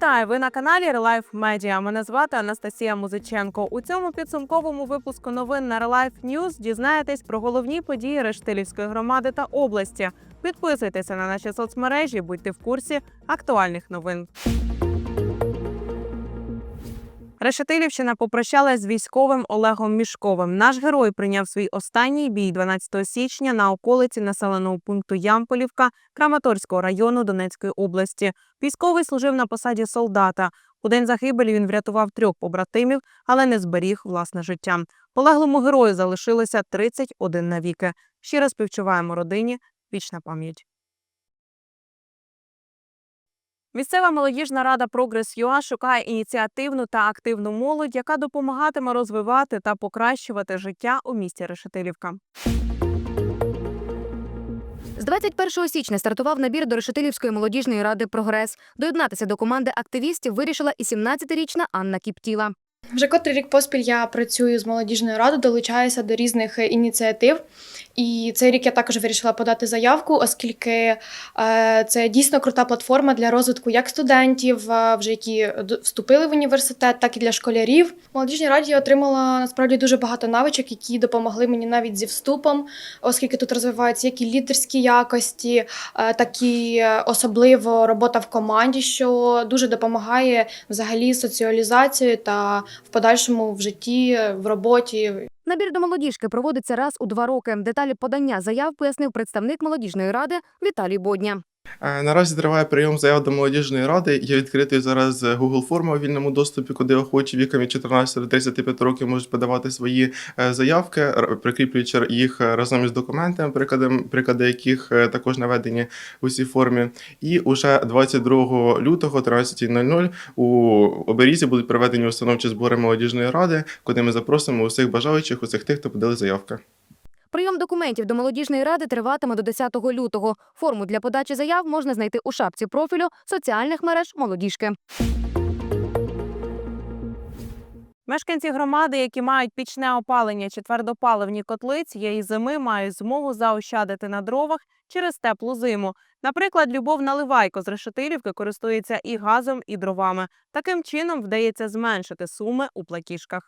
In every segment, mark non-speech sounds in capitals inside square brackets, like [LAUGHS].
Вітаю! Ви на каналі Релайф Медіа. Мене звати Анастасія Музиченко. У цьому підсумковому випуску новин на Релайф News дізнаєтесь про головні події Рештилівської громади та області. Підписуйтеся на наші соцмережі, будьте в курсі актуальних новин. Решетилівщина попрощалась з військовим Олегом Мішковим. Наш герой прийняв свій останній бій 12 січня на околиці населеного пункту Ямполівка Краматорського району Донецької області. Військовий служив на посаді солдата. У день загибелі він врятував трьох побратимів, але не зберіг власне життя. Полеглому герою залишилося 31 навіки. Щиро співчуваємо родині. Вічна пам'ять. Місцева молодіжна рада Прогрес ЮА шукає ініціативну та активну молодь, яка допомагатиме розвивати та покращувати життя у місті Решетилівка. З 21 січня стартував набір до Решетилівської молодіжної ради Прогрес. Доєднатися до команди активістів вирішила і 17-річна Анна Кіптіла. Вже котрий рік поспіль я працюю з молодіжною радою, долучаюся до різних е, ініціатив. І цей рік я також вирішила подати заявку, оскільки е, це дійсно крута платформа для розвитку як студентів, е, вже які вступили в університет, так і для школярів. В молодіжній раді отримала насправді дуже багато навичок, які допомогли мені навіть зі вступом, оскільки тут розвиваються як і лідерські якості, е, так і особливо робота в команді, що дуже допомагає взагалі соціалізацію та в подальшому в житті, в роботі. Набір до молодіжки проводиться раз у два роки. Деталі подання заяв пояснив представник молодіжної ради Віталій Бодня. Е, Наразі триває прийом заяв до молодіжної ради. Є відкритий зараз Google форма у вільному доступі, куди охочі віком від 14 до 35 років можуть подавати свої е, заявки, прикріплюючи їх е, разом із документами, приклади, яких також наведені у цій формі. І уже 22 лютого, 13.00 у оберізі будуть проведені установчі збори молодіжної ради, куди ми запросимо усіх бажаючих, усіх тих, хто подали заявки. Прийом документів до молодіжної ради триватиме до 10 лютого. Форму для подачі заяв можна знайти у шапці профілю соціальних мереж молодіжки. Мешканці громади, які мають пічне опалення чи твердопаливні котли цієї зими, мають змогу заощадити на дровах через теплу зиму. Наприклад, Любов Наливайко з Решетилівки користується і газом, і дровами. Таким чином вдається зменшити суми у платіжках.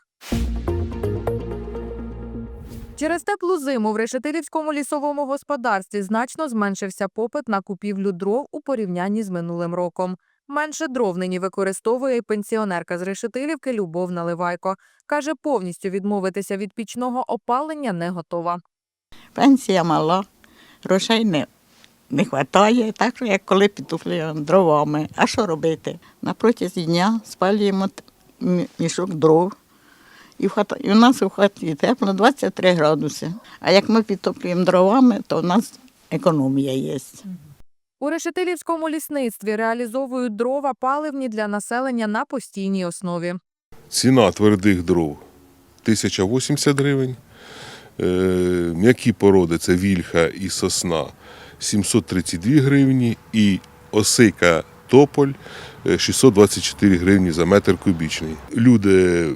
Через теплу зиму в Решетилівському лісовому господарстві значно зменшився попит на купівлю дров у порівнянні з минулим роком. Менше дров нині використовує і пенсіонерка з Решетилівки Любов Наливайко. Каже, повністю відмовитися від пічного опалення не готова. Пенсія мала, грошей не, не вистачає, так що як коли підтуплюємо дровами. А що робити? На протязі дня спалюємо мішок дров. І, в хата, і у нас у хаті тепло 23 градуси. А як ми підтоплюємо дровами, то у нас економія є. У Решетилівському лісництві реалізовують дрова паливні для населення на постійній основі. Ціна твердих дров 1080 гривень. Е, М'які породи це вільха і сосна 732 гривні. І осика тополь е, 624 гривні за метр кубічний. Люди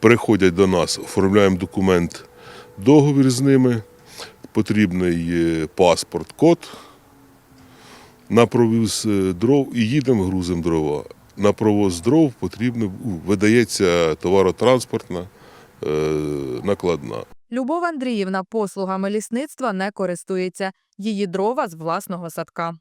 приходять до нас, оформляємо документ, договір з ними, потрібний паспорт, код на провіз е, дров і їдемо, грузимо дрова. На провоз дров потрібно видається товаротранспортна е, накладна. Любов Андріївна послугами лісництва не користується. Її дрова з власного садка.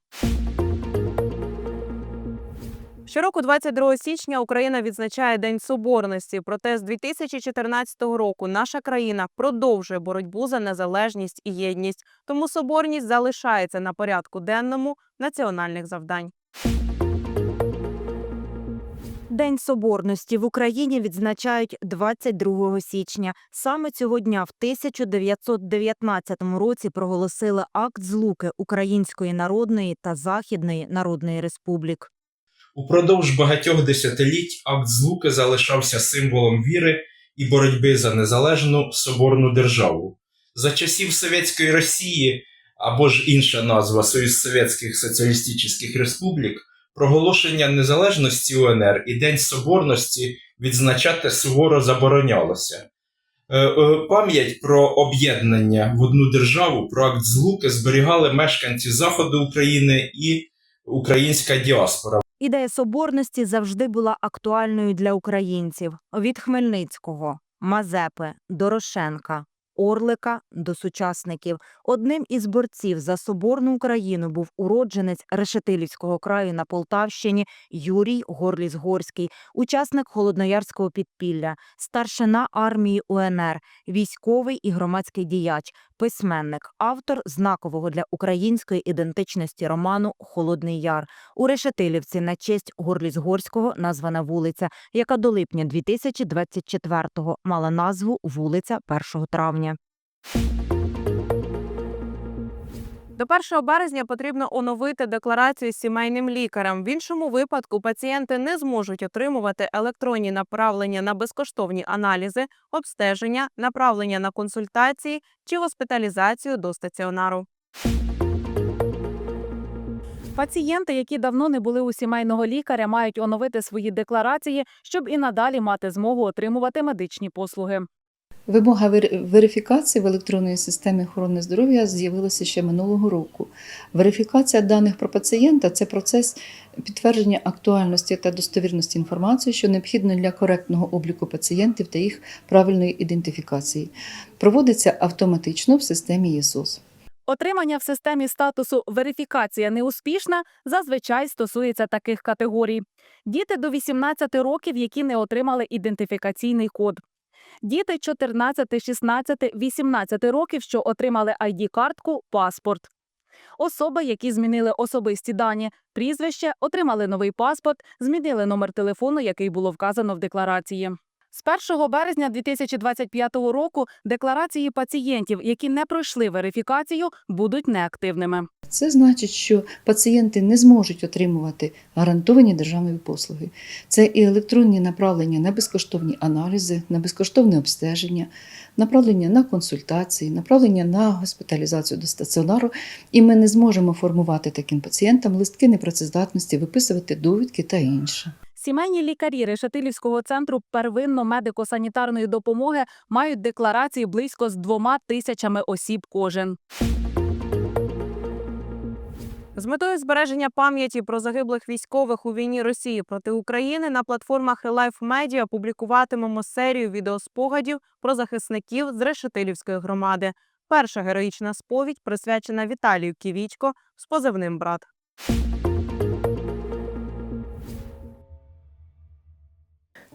Щороку, 22 січня, Україна відзначає День Соборності. Проте з 2014 року наша країна продовжує боротьбу за незалежність і єдність. Тому соборність залишається на порядку денному національних завдань. День соборності в Україні відзначають 22 січня. Саме цього дня в 1919 році проголосили акт злуки Української Народної та Західної Народної Республік. Упродовж багатьох десятиліть акт злуки залишався символом віри і боротьби за незалежну соборну державу. За часів Совєтської Росії, або ж інша назва Союз Совєтських Соціалістичних Республік, проголошення незалежності УНР і День Соборності відзначати суворо заборонялося. Е, е, Пам'ять про об'єднання в одну державу, про акт злуки зберігали мешканці Заходу України і українська діаспора. Ідея соборності завжди була актуальною для українців від Хмельницького, Мазепи, Дорошенка, Орлика до сучасників. Одним із борців за соборну Україну був уродженець Решетилівського краю на Полтавщині Юрій Горліс-Горський, учасник холодноярського підпілля, старшина армії УНР, військовий і громадський діяч, письменник, автор знакового для української ідентичності роману Холодний Яр. У Решетилівці на честь Горліс-Горського названа вулиця, яка до липня 2024-го мала назву вулиця 1 травня. До 1 березня потрібно оновити декларацію з сімейним лікарем. В іншому випадку пацієнти не зможуть отримувати електронні направлення на безкоштовні аналізи, обстеження, направлення на консультації чи госпіталізацію до стаціонару. Пацієнти, які давно не були у сімейного лікаря, мають оновити свої декларації, щоб і надалі мати змогу отримувати медичні послуги. Вимога вер- верифікації в електронній системі охорони здоров'я з'явилася ще минулого року. Верифікація даних про пацієнта це процес підтвердження актуальності та достовірності інформації, що необхідно для коректного обліку пацієнтів та їх правильної ідентифікації. Проводиться автоматично в системі ЄСОС. Отримання в системі статусу верифікація неуспішна зазвичай стосується таких категорій: діти до 18 років, які не отримали ідентифікаційний код. Діти 14, 16, 18 років, що отримали ID-картку, паспорт. Особи, які змінили особисті дані, прізвище, отримали новий паспорт, змінили номер телефону, який було вказано в декларації. З 1 березня 2025 року декларації пацієнтів, які не пройшли верифікацію, будуть неактивними. Це значить, що пацієнти не зможуть отримувати гарантовані державні послуги. Це і електронні направлення на безкоштовні аналізи, на безкоштовне обстеження, направлення на консультації, направлення на госпіталізацію до стаціонару. І ми не зможемо формувати таким пацієнтам листки непрацездатності, виписувати довідки та інше. Сімейні лікарі Решетилівського центру первинно-медико-санітарної допомоги мають декларації близько з двома тисячами осіб кожен. З метою збереження пам'яті про загиблих військових у війні Росії проти України на платформах Life Media публікуватимемо серію відеоспогадів про захисників з Решетилівської громади. Перша героїчна сповідь присвячена Віталію Ківічко з позивним брат.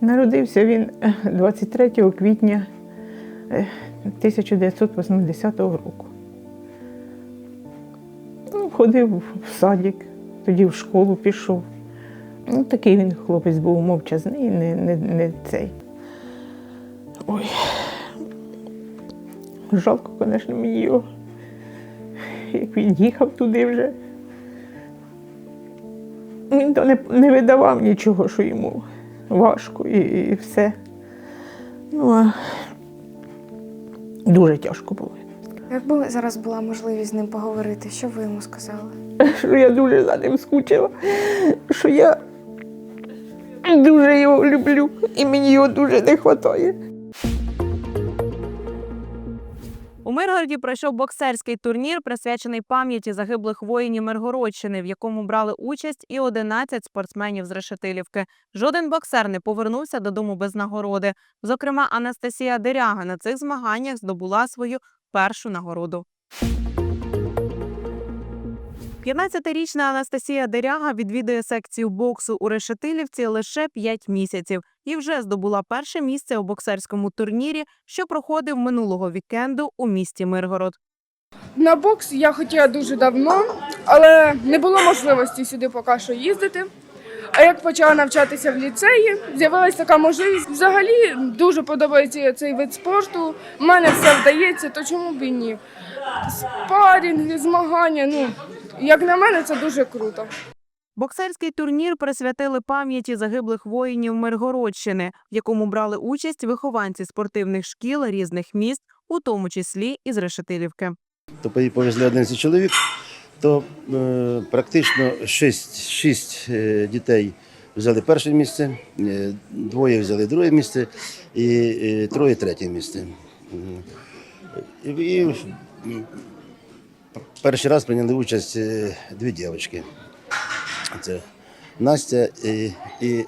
Народився він е, 23 квітня е, 1980 року. Ну, Ходив в садик, тоді в школу пішов. Ну, такий він хлопець був мовчазний, не, не, не цей. Ой. Жалко, звісно, мені його. Як він їхав туди вже. Він то не, не видавав нічого, що йому важко і, і все. Ну, а дуже тяжко було. Якби зараз була можливість з ним поговорити, що ви йому сказали? [LAUGHS] Що я дуже за ним скучила, що я дуже його люблю і мені його дуже не вистачає. У Миргороді пройшов боксерський турнір, присвячений пам'яті загиблих воїнів Миргородщини, в якому брали участь і 11 спортсменів з Решетилівки. Жоден боксер не повернувся додому без нагороди. Зокрема, Анастасія Деряга на цих змаганнях здобула свою першу нагороду. 15-річна Анастасія Деряга відвідує секцію боксу у Решетилівці лише 5 місяців і вже здобула перше місце у боксерському турнірі, що проходив минулого вікенду у місті Миргород. На бокс я хотіла дуже давно, але не було можливості сюди поки що їздити. А як почала навчатися в ліцеї, з'явилася така можливість. Взагалі дуже подобається цей вид спорту. У мене все вдається, то чому б і ні? Спарінги, змагання. Ну як на мене, це дуже круто. Боксерський турнір присвятили пам'яті загиблих воїнів Миргородщини, в якому брали участь вихованці спортивних шкіл різних міст, у тому числі і з Решетилівки. то повезли 11 чоловік, то е, практично 6, 6 е, дітей взяли перше місце, е, двоє взяли друге місце і е, троє третє місце. І, перший раз прийняли участь е, дві дівчатки. Це Настя і, і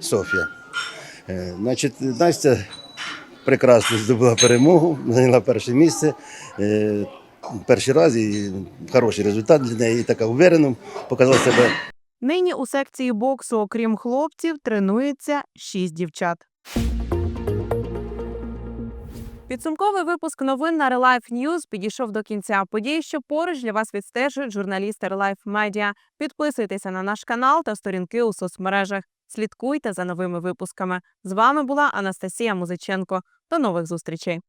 Софія. Е, Значить, Настя прекрасно здобула перемогу, зайняла перше місце. Е, Перший раз і хороший результат для неї, і така уверено показала себе. Нині у секції боксу, окрім хлопців, тренується шість дівчат. Підсумковий випуск новин на Relife News підійшов до кінця. Події, що поруч для вас відстежують журналісти Relife Media. Підписуйтеся на наш канал та сторінки у соцмережах. Слідкуйте за новими випусками. З вами була Анастасія Музиченко. До нових зустрічей.